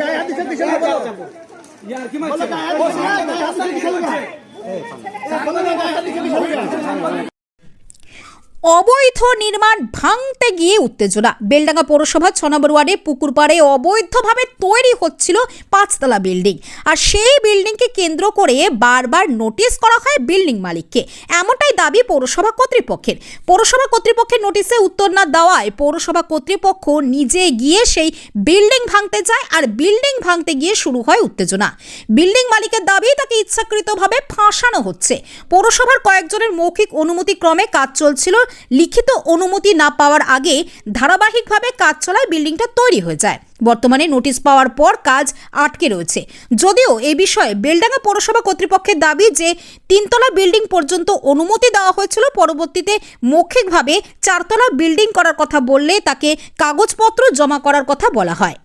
গায়ে হাত দিছে দিছে না বলো। यार কি মাছ বলো গায়ে হাত দিছে গায়ে হাত দিছে বলো গায়ে হাত দিছে অবৈধ নির্মাণ ভাঙতে গিয়ে উত্তেজনা। বেলডাঙ্গা পৌরসভা ছ নম্বর ওয়ার্ডে পুকুর পাড়ে অবৈধভাবে তৈরি হচ্ছিল পাঁচতলা বিল্ডিং। আর সেই বিল্ডিংকে কেন্দ্র করে বারবার নোটিশ করা হয় বিল্ডিং মালিককে। এমনটাই দাবি পৌরসভা কর্তৃপক্ষের। পৌরসভা কর্তৃপক্ষের নোটিশে উত্তর না দেওয়ায় পৌরসভা কর্তৃপক্ষ নিজে গিয়ে সেই বিল্ডিং ভাঙতে যায় আর বিল্ডিং ভাঙতে গিয়ে শুরু হয় উত্তেজনা। বিল্ডিং মালিকের দাবি, তাকে ইচ্ছাকৃতভাবে ফাঁসানো হচ্ছে। পৌরসভার কয়েকজনের মৌখিক অনুমতি ক্রমে কাজ চলছিল। লিখিত অনুমতি না পাওয়ার আগে ধারাবাহিকভাবে কাজ চলায় বিল্ডিংটা তৈরি হয়ে যায়। বর্তমানে নোটিশ পাওয়ার পর কাজ আটকে রয়েছে। যদিও এ বিষয়ে বেলডাঙ্গা পৌরসভা কর্তৃপক্ষের দাবি যে তিনতলা বিল্ডিং পর্যন্ত অনুমতি দেওয়া হয়েছিল, পরবর্তীতে মৌখিকভাবে চারতলা বিল্ডিং করার কথা বললে তাকে কাগজপত্র জমা করার কথা বলা হয়।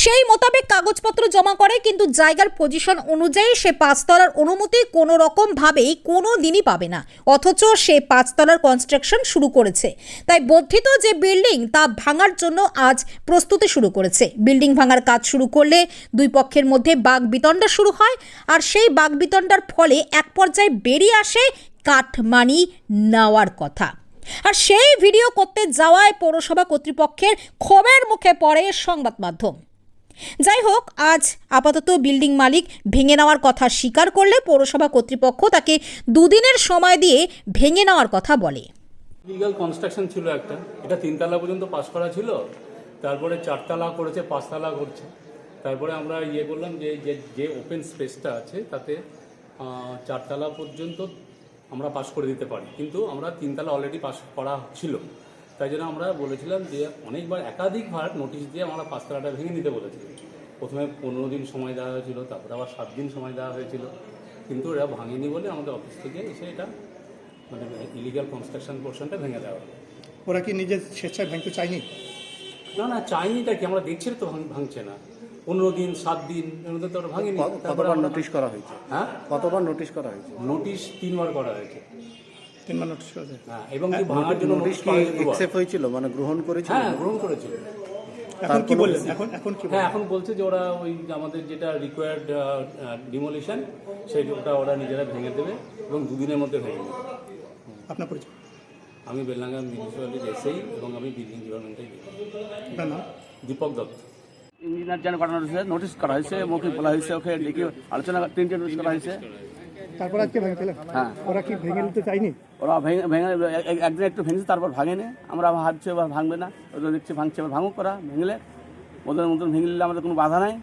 সেই মোতাবেক কাগজপত্র জমা করে, কিন্তু জায়গার পজিশন অনুযায়ী সে পাঁচতলার অনুমতি কোনো রকম ভাবেই কোনো দিনই পাবে না। অথচ সে পাঁচতলার কনস্ট্রাকশন শুরু করেছে। তাই বর্ধিত যে বিল্ডিং তা ভাঙার জন্য আজ প্রস্তুতি শুরু করেছে। বিল্ডিং ভাঙার কাজ শুরু করলে দুই পক্ষের মধ্যে বাঘ বিতণ্ডা শুরু হয়, আর সেই বাঘ বিতণ্ডার ফলে এক পর্যায়ে বেরিয়ে আসে কাঠমানি নেওয়ার কথা। আর সেই ভিডিও করতে যাওয়ায় পৌরসভা কর্তৃপক্ষের ক্ষোভের মুখে পড়ে সংবাদ মাধ্যম। যাই হোক, আজ আপাতত বিল্ডিং মালিক ভেঙে নেওয়ার কথা স্বীকার করলে পৌরসভা কর্তৃপক্ষ তাকে দুদিনের সময় দিয়ে ভেঙে নেওয়ার কথা বলে। লিগাল কনস্ট্রাকশন ছিল একটা। এটা তিনতলা পর্যন্ত পাস করা ছিল। তারপরে চারতলা করেছে, পাঁচতলা করছে। তারপরে আমরা ইয়ে যে যে যে ওপেন স্পেসটা আছে, তাতে চারতলা পর্যন্ত আমরা পাশ করে দিতে পারি। কিন্তু আমরা তিনতলা অলরেডি পাস করা ছিল। তাই জন্য আমরা বলেছিলাম যে অনেকবার একাধিকবার নোটিশ দিয়ে আমরা পাঁচতলাটা ভেঙে নিতে বলেছিলাম প্রথমে পনেরো দিন সময় দেওয়া হয়েছিল তারপরে আবার সাত দিন সময় দেওয়া হয়েছিল। কিন্তু এরা ভাঙেনি বলে আমাদের অফিস থেকে এসে এটা মানে ইলিগাল কনস্ট্রাকশন পোর্শনটা ভেঙে দেওয়া হলো। ওরা কি নিজের স্বেচ্ছায় ভাঙতে চায়নি? না না চাইনিটা কি? আমরা দেখছি তো ভাঙ- ভাঙছে না। পনেরো দিন সাত দিন এর মধ্যে তো ভাঙেনি। কতবার নোটিশ করা হয়েছে? হ্যাঁ? কতবার নোটিশ করা হয়েছে? নোটিশ তিনবার করা হয়েছে। তিনবার নোটিশ করেছে হ্যাঁ এবং কি ভাঙার জন্য নোটিশ কি হয়েছিল? মানে গ্রহণ করেছিল? হ্যাঁ গ্রহণ করেছিল। এখন কি বললেন? এখন এখন কি হ্যাঁ এখন বলছে যে ওরা ওই আমাদের যেটা রিকোয়ার্ড ডিমোলিশন সেই ওটা ওরা নিজেরা ভেঙে দেবে এবং দুদিনের মধ্যে ভেঙে দেবে। আপনার পরিচয়? আমি বেলনাঙ্গা মিউনিসিপ্যালিটির এসেই এবং আমি বিল্ডিং ডিপার্টমেন্টেই আপনার দীপক দত্ত। ইঞ্জিনিয়ার যেন করানো হয়েছে নোটিশ করা হয়েছে মৌখিক বলা হয়েছে ওকে ডেকে আলোচনা তিনটে নোটিশ করা হয়েছে। তারপর আজকে ভাঙছিলেন হ্যাঁ। ওরা কি ভেঙে নিতে চায়নি? ওরা ভেঙে ভেঙে এক- একদিন একটু ভেঙেছে তারপর ভাঙেনি। আমরা ভাবছি এবার ভাঙবে না ওদের দেখছি ভাঙছে এবার ভাঙুক করা ভেঙলে। ওদের মতন ভেঙে নিলে আমাদের কোনো বাধা নাই।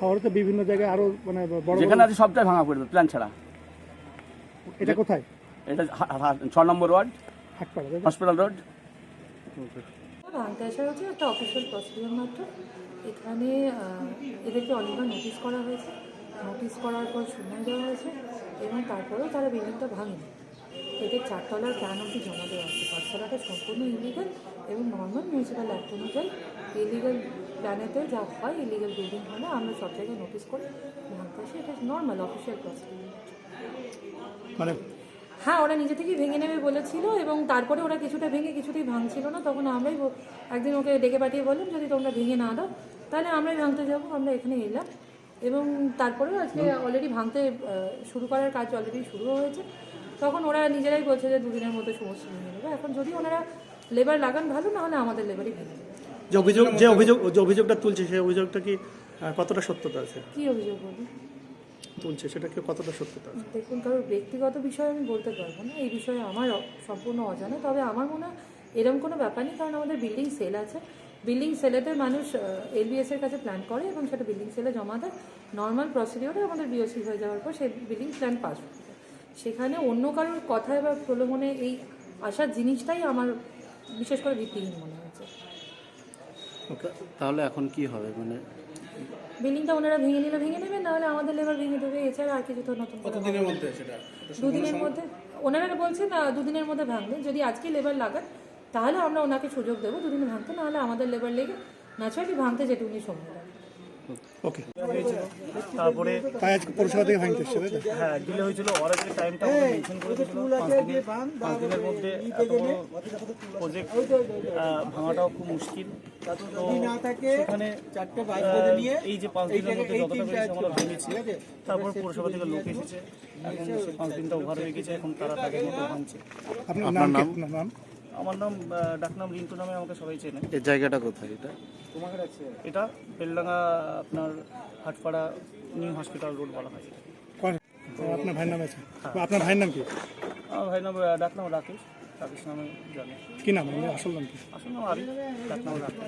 শহরে তো বিভিন্ন জায়গায় আরও মানে বড় যেখানে আছে সবটাই ভাঙা পড়বে প্ল্যান ছাড়া। এটা কোথায়? এটা ছ নম্বর ওয়ার্ড হসপিটাল রোড ভাঙতে আসা হচ্ছে একটা অফিসিয়াল প্রসিডিওর মাত্র। এখানে এদেরকে অনেকবার নোটিশ করা হয়েছে। নোটিশ করার পর সময় দেওয়া হয়েছে এবং তারপরেও তারা বিল্ডিংটা ভাঙেনি। এদের চারতলার প্ল্যান অবধি জমা দেওয়া আছে পাঁচতলাটা সম্পূর্ণ ইলিগাল এবং নর্মাল মিউনিসিপ্যাল অ্যাক্ট অনুযায়ী ইলিগাল প্ল্যানেতে যা হয় ইলিগাল বিল্ডিং হলে আমরা সব জায়গায় নোটিশ করে। ভাঙতে আসি এটা নর্মাল অফিসিয়াল প্রসিডিওর মানে হ্যাঁ ওরা নিজে থেকেই ভেঙে নেবে বলেছিল এবং তারপরে ওরা কিছুটা ভেঙে কিছুতেই ভাঙছিল না। তখন আমরাই একদিন ওকে ডেকে পাঠিয়ে বললাম যদি তোমরা ভেঙে না দাও তাহলে আমরাই ভাঙতে যাব আমরা এখানে এলাম। এবং তারপরেও আজকে অলরেডি ভাঙতে শুরু করার কাজ অলরেডি শুরু হয়েছে। তখন ওরা নিজেরাই বলছে যে দুদিনের মধ্যে সমস্ত ভেঙে নেবে এখন যদি ওনারা লেবার লাগান ভালো না হলে আমাদের লেবারই ভেঙে যে অভিযোগ যে অভিযোগ যে অভিযোগটা তুলছে সেই অভিযোগটা কি কতটা সত্যতা আছে? কী অভিযোগ বলব তুলছে সেটা কি কতটা সত্যতা? দেখুন কারোর ব্যক্তিগত বিষয়ে আমি বলতে পারব না এই বিষয়ে আমার সম্পূর্ণ অজানা। তবে আমার মনে হয় এরকম কোনো ব্যাপার নেই কারণ আমাদের বিল্ডিং সেল আছে। বিল্ডিং সেলেতে মানুষ এলবিএস এর কাছে প্ল্যান করে এবং সেটা বিল্ডিং সেলে জমা দেয়। নর্মাল প্রসিডিওরে আমাদের বিওসি হয়ে যাওয়ার পর সেই বিল্ডিং প্ল্যান পাস সেখানে অন্য কারোর কথায় বা প্রলোভনে এই আসার জিনিসটাই আমার বিশেষ করে ভিত্তিহীন মনে হয়েছে তাহলে এখন কি হবে? মানে বিল্ডিংটা ওনারা ভেঙে নিলে ভেঙে নেবে নাহলে আমাদের লেবার ভেঙে দেবে এছাড়া আর কিছু তো নতুন কতদিনের মধ্যে সেটা? দুদিনের মধ্যে ওনারা বলছেন দুদিনের মধ্যে ভাঙবে যদি আজকে লেবার লাগান তাহলে আমরা ওনাকে সুযোগ দেবো দুদিন ভাঙতে না হলে আমাদের লেবার লেগে ন্যাচারালি ভাঙতে যেটুকুনি সময় লাগবে ওকে। তারপরে তাই পৌরসভা থেকে ভাঙতে এসছে হ্যাঁ ডিলে হয়েছিল ওরা যে টাইমটা আমাদের মেনশন করে দিয়েছিল পাঁচ দিনের মধ্যে এত প্রজেক্ট ভাঙাটাও খুব মুশকিল। তো সেখানে এই যে পাঁচ দিনের মধ্যে যতটা পেরেছি আমরা ভেঙেছি। তারপর পৌরসভা থেকে লোক এসেছে। এখন পাঁচ দিনটা ওভার হয়ে গেছে এখন তারা মতো ভাঙছে। আপনার নাম কি? আপনার নাম? আমার নাম ডাকনাম রিন্টু নামে আমাকে সবাই চেনে। এই জায়গাটা কোথায় এটা? এটা বেলডাঙ্গা আপনার হাটপাড়া নিউ হসপিটাল রোড বলা হয়। আপনার ভাইয়ের নাম আছে? আপনার ভাইয়ের নাম কি? আমার ভাইয়ের নাম ডাকনাম রাকেশ। রাকেশ নামে জানে। কি নাম? আসল নাম কি? আসল নাম আরিফ। ডাকনাম রাকেশ।